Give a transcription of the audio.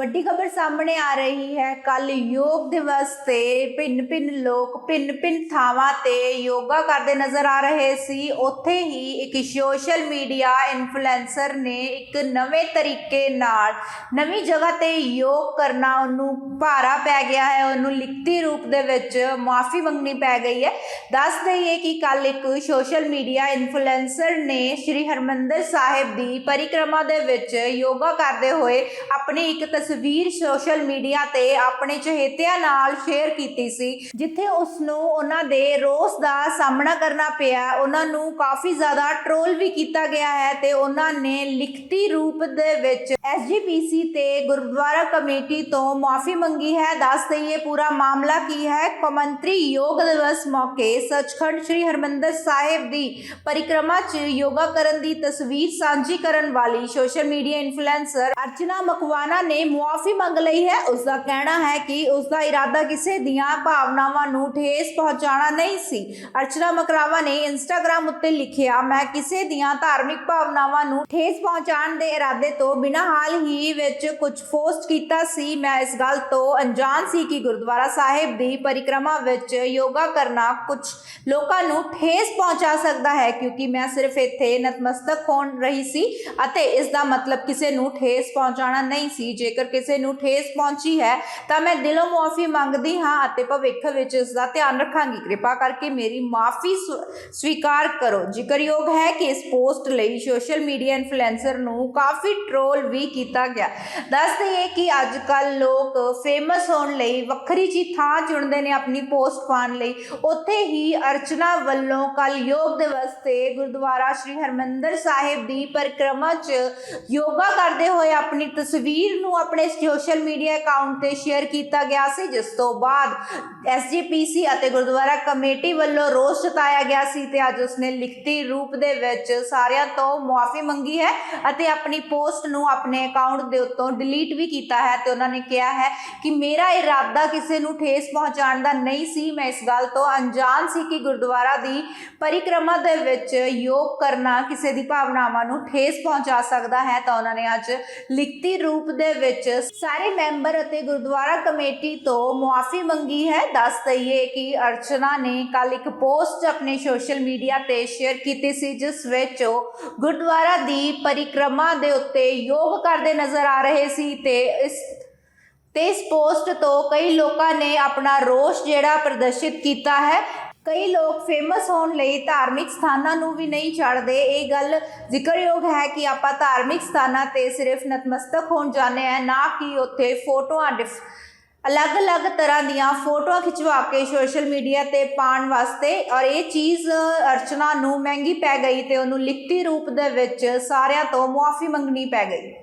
ਵੱਡੀ ਖਬਰ ਸਾਹਮਣੇ ਆ ਰਹੀ ਹੈ। ਕੱਲ ਯੋਗ ਦਿਵਸ ਤੇ ਭਿੰਨ-ਭਿੰਨ ਲੋਕ ਭਿੰਨ-ਭਿੰਨ ਥਾਵਾਂ ਤੇ ਯੋਗਾ ਕਰਦੇ ਨਜ਼ਰ ਆ ਰਹੇ ਸੀ। ਉੱਥੇ ਹੀ ਇੱਕ ਸੋਸ਼ਲ ਮੀਡੀਆ ਇਨਫਲੂਐਂਸਰ ਨੇ ਇੱਕ ਨਵੇਂ ਤਰੀਕੇ ਨਾਲ ਨਵੀਂ ਜਗ੍ਹਾ ਤੇ ਯੋਗ ਕਰਨਾ ਉਹਨੂੰ ਭਾਰਾ ਪੈ ਗਿਆ ਹੈ। ਉਹਨੂੰ ਲਿਖਤੀ ਰੂਪ ਦੇ ਵਿੱਚ ਮਾਫੀ ਮੰਗਣੀ ਪੈ ਗਈ ਹੈ। ਦੱਸ ਦਈਏ ਕਿ ਕੱਲ ਇੱਕ ਸੋਸ਼ਲ ਮੀਡੀਆ ਇਨਫਲੂਐਂਸਰ ਨੇ ਸ੍ਰੀ ਹਰਮੰਦਰ ਸਾਹਿਬ ਦੀ ਪਰਿਕਰਮਾ ਦੇ ਵਿੱਚ ਯੋਗਾ ਕਰਦੇ ਹੋਏ ਆਪਣੀ ਇੱਕ ਤਸਵੀਰ ਤਸਵੀਰ ਸੋਸ਼ਲ ਮੀਡੀਆ ਤੇ ਆਪਣੇ ਚਹੇਤਿਆਂ ਨਾਲ ਸ਼ੇਅਰ ਕੀਤੀ ਸੀ, ਜਿੱਥੇ ਉਸ ਨੂੰ ਉਹਨਾਂ ਦੇ ਰੋਸ ਦਾ ਸਾਹਮਣਾ ਕਰਨਾ ਪਿਆ। ਉਹਨਾਂ ਨੂੰ ਕਾਫੀ ਜ਼ਿਆਦਾ ਟ੍ਰੋਲ ਵੀ ਕੀਤਾ ਗਿਆ ਹੈ ਤੇ ਉਹਨਾਂ ਨੇ ਲਿਖਤੀ ਰੂਪ ਦੇ ਵਿੱਚ ਐਸਜੀਪੀਸੀ ਤੇ ਗੁਰਦੁਆਰਾ ਕਮੇਟੀ ਤੋਂ ਮਾਫੀ ਮੰਗੀ ਹੈ। ਦੱਸ ਦਈਏ ਪੂਰਾ ਮਾਮਲਾ ਕੀ ਹੈ? ਕੌਮਾਂਤਰੀ ਯੋਗ ਦਿਵਸ ਮੌਕੇ ਸੱਚਖੰਡ ਸ੍ਰੀ ਹਰਮੰਦਰ ਸਾਹਿਬ ਦੀ ਪਰਿਕਰਮਾ 'ਚ ਯੋਗਾ ਕਰਨ ਦੀ ਤਸਵੀਰ ਸਾਂਝੀ ਕਰਨ ਵਾਲੀ social media influencer Archana Makwana ਨੇ ਮੁਆਫੀ ਮੰਗ ਲਈ ਹੈ। ਉਸ ਦਾ ਕਹਿਣਾ ਹੈ ਕਿ ਉਸ ਦਾ ਇਰਾਦਾ ਕਿਸੇ ਦੀਆਂ ਭਾਵਨਾਵਾਂ ਨੂੰ ਠੇਸ ਪਹੁੰਚਾਉਣਾ ਨਹੀਂ ਸੀ। ਅਰਚਨਾ ਮਕਰਾਵਾ ਨੇ ਇੰਸਟਾਗ੍ਰam ਉੱਤੇ ਲਿਖਿਆ, ਮੈਂ ਕਿਸੇ ਦੀਆਂ ਧਾਰਮਿਕ ਭਾਵਨਾਵਾਂ ਨੂੰ ਠੇਸ ਪਹੁੰਚਾਉਣ ਦੇ ਇਰਾਦੇ ਤੋਂ ਬਿਨਾਂ ਹਾਲ ਹੀ ਵਿੱਚ ਕੁਝ ਪੋਸਟ ਕੀਤਾ ਸੀ। ਮੈਂ ਇਸ ਗੱਲ ਤੋਂ ਅਣਜਾਣ ਸੀ ਕਿ ਗੁਰਦੁਆਰਾ ਸਾਹਿਬ ਦੀ ਪਰਿਕਰਮਾ ਵਿੱਚ ਯੋਗਾ ਕਰਨਾ ਕੁਝ ਲੋਕਾਂ ਨੂੰ ਠੇਸ ਪਹੁੰਚਾ ਸਕਦਾ ਹੈ, ਕਿਉਂਕਿ ਮੈਂ ਸਿਰਫ ਇੱਥੇ ਨਤਮਸਤਕ ਹੋਣ ਰਹੀ ਸੀ ਅਤੇ ਇਸ ਦਾ ਮਤਲਬ ਕਿਸੇ ਨੂੰ ਠੇਸ ਪਹੁੰਚਾਉਣਾ ਨਹੀਂ ਸੀ। ਜੇਕਰ ਕਿਸੇ ਨੂੰ ਠੇਸ ਪਹੁੰਚੀ ਹੈ, ਤਾਂ ਮੈਂ ਦਿਲੋਂ ਮੁਆਫੀ ਮੰਗਦੀ ਹਾਂ ਅਤੇ ਭਵਿੱਖ ਵਿੱਚ ਇਸ ਦਾ ਧਿਆਨ ਰੱਖਾਂਗੀ। ਕਿਰਪਾ ਕਰਕੇ ਮੇਰੀ ਮਾਫੀ ਸਵੀਕਾਰ ਕਰੋ। ਜ਼ਿਕਰਯੋਗ ਹੈ ਕਿ ਇਸ ਪੋਸਟ ਲਈ ਸੋਸ਼ਲ ਮੀਡੀਆ ਇਨਫਲੂਐਂਸਰ ਨੂੰ ਕਾਫੀ ਟ੍ਰੋਲ ਵੀ ਕੀਤਾ ਗਿਆ। ਦੱਸ ਦਈਏ ਕਿ ਅੱਜ ਕੱਲ ਲੋਕ ਫੇਮਸ ਹੋਣ ਲਈ ਵੱਖਰੀ ਜੀ ਥਾਂ ਚੁਣਦੇ ਨੇ ਆਪਣੀ ਪੋਸਟ ਪਾਉਣ ਲਈ। ਉੱਥੇ ਹੀ ਅਰਚਨਾ ਵੱਲੋਂ ਕੱਲ ਯੋਗ ਦਿਵਸ ਤੇ ਗੁਰਦੁਆਰਾ ਸ੍ਰੀ ਹਰਮੰਦਰ ਸਾਹਿਬ ਦੀ ਪਰਿਕਰਮਾ 'ਚ ਯੋਗਾ ਕਰਦੇ ਹੋਏ ਆਪਣੀ ਤਸਵੀਰ ਨੂੰ ਆਪਣੇ ਸੋਸ਼ਲ ਮੀਡੀਆ ਅਕਾਊਂਟ ਤੇ ਸ਼ੇਅਰ ਕੀਤਾ ਗਿਆ ਸੀ, ਜਿਸ ਤੋਂ ਬਾਅਦ ਐਸਜੀਪੀਸੀ ਅਤੇ ਗੁਰਦੁਆਰਾ ਕਮੇਟੀ ਵੱਲੋਂ ਰੋਸ ਜਤਾਇਆ ਗਿਆ ਸੀ ਤੇ ਅੱਜ ਉਸਨੇ ਲਿਖਤੀ ਰੂਪ ਦੇ ਵਿੱਚ ਸਾਰਿਆਂ ਤੋਂ ਮੁਆਫੀ ਮੰਗੀ ਹੈ ਅਤੇ ਆਪਣੀ ਪੋਸਟ ਨੂੰ ਆਪਣੇ ਅਕਾਊਂਟ ਦੇ ਉੱਤੋਂ ਡਿਲੀਟ ਵੀ ਕੀਤਾ ਹੈ ਤੇ ਉਹਨਾਂ ਨੇ ਕਿਹਾ ਹੈ ਕਿ ਮੇਰਾ ਇਰਾਦਾ ਕਿਸੇ ਨੂੰ ਠੇਸ ਪਹੁੰਚਾਉਣ ਦਾ ਨਹੀਂ ਸੀ। ਮੈਂ ਇਸ ਗੱਲ ਤੋਂ ਅਣਜਾਣ ਸੀ ਕਿ ਗੁਰਦੁਆਰਾ ਦੀ ਪਰਿਕਰਮਾ ਦੇ ਵਿੱਚ ਯੋਗ ਕਰਨਾ ਕਿਸੇ ਦੀ ਭਾਵਨਾਵਾਂ ਨੂੰ ਠੇਸ ਪਹੁੰਚਾ ਸਕਦਾ ਹੈ। ਤਾਂ ਉਹਨਾਂ ਨੇ ਅੱਜ ਲਿਖਤੀ ਰੂਪ ਦੇ ਵਿੱਚ ਸਾਰੇ ਮੈਂਬਰ ਅਤੇ ਗੁਰਦੁਆਰਾ ਕਮੇਟੀ ਤੋਂ ਮੁਆਫੀ ਮੰਗੀ ਹੈ। ਦੱਸ ਦਈਏ ਕਿ ਅਰਚਨਾ ਨੇ ਕੱਲ ਇੱਕ ਪੋਸਟ ਆਪਣੇ ਸੋਸ਼ਲ ਮੀਡੀਆ ਤੇ ਸ਼ੇਅਰ ਕੀਤੀ ਸੀ, ਜਿਸ ਵਿੱਚ ਉਹ ਗੁਰਦੁਆਰਾ ਦੀ ਪਰਿਕਰਮਾ ਦੇ ਉੱਤੇ ਯੋਗ ਕਰਦੇ ਨਜ਼ਰ ਆ ਰਹੇ ਸੀ ਤੇ ਇਸ ਤੇ ਇਸ ਪੋਸਟ ਤੋਂ ਕਈ ਲੋਕਾਂ ਨੇ ਆਪਣਾ ਰੋਸ ਜਿਹੜਾ ਪ੍ਰਦਰਸ਼ਿਤ ਕੀਤਾ ਹੈ। ਕਈ ਲੋਕ ਫੇਮਸ ਹੋਣ ਲਈ ਧਾਰਮਿਕ ਸਥਾਨਾਂ ਨੂੰ ਵੀ ਨਹੀਂ ਛੱਡਦੇ ਇਹ ਗੱਲ ਜ਼ਿਕਰਯੋਗ ਹੈ ਕਿ ਆਪਾਂ ਧਾਰਮਿਕ ਸਥਾਨਾਂ ਤੇ ਸਿਰਫ ਨਤਮਸਤਕ ਹੋਣ ਜਾਂਦੇ ਆ ਨਾ ਕਿ ਉੱਥੇ ਫੋਟੋਆਂ ਡਿਫ, ਅਲੱਗ-ਅਲੱਗ ਤਰ੍ਹਾਂ ਦੀਆਂ ਫੋਟੋਆਂ ਖਿਚਵਾ ਕੇ ਸੋਸ਼ਲ ਮੀਡੀਆ ਤੇ ਪਾਉਣ ਵਾਸਤੇ। ਔਰ ਇਹ ਚੀਜ਼, ਅਰਚਨਾ ਨੂੰ ਮਹਿੰਗੀ ਪੈ ਗਈ ਤੇ ਉਹਨੂੰ ਲਿਖਤੀ ਰੂਪ ਦੇ ਵਿੱਚ ਸਾਰਿਆਂ ਤੋਂ ਮੁਆਫੀ ਮੰਗਣੀ ਪੈ ਗਈ।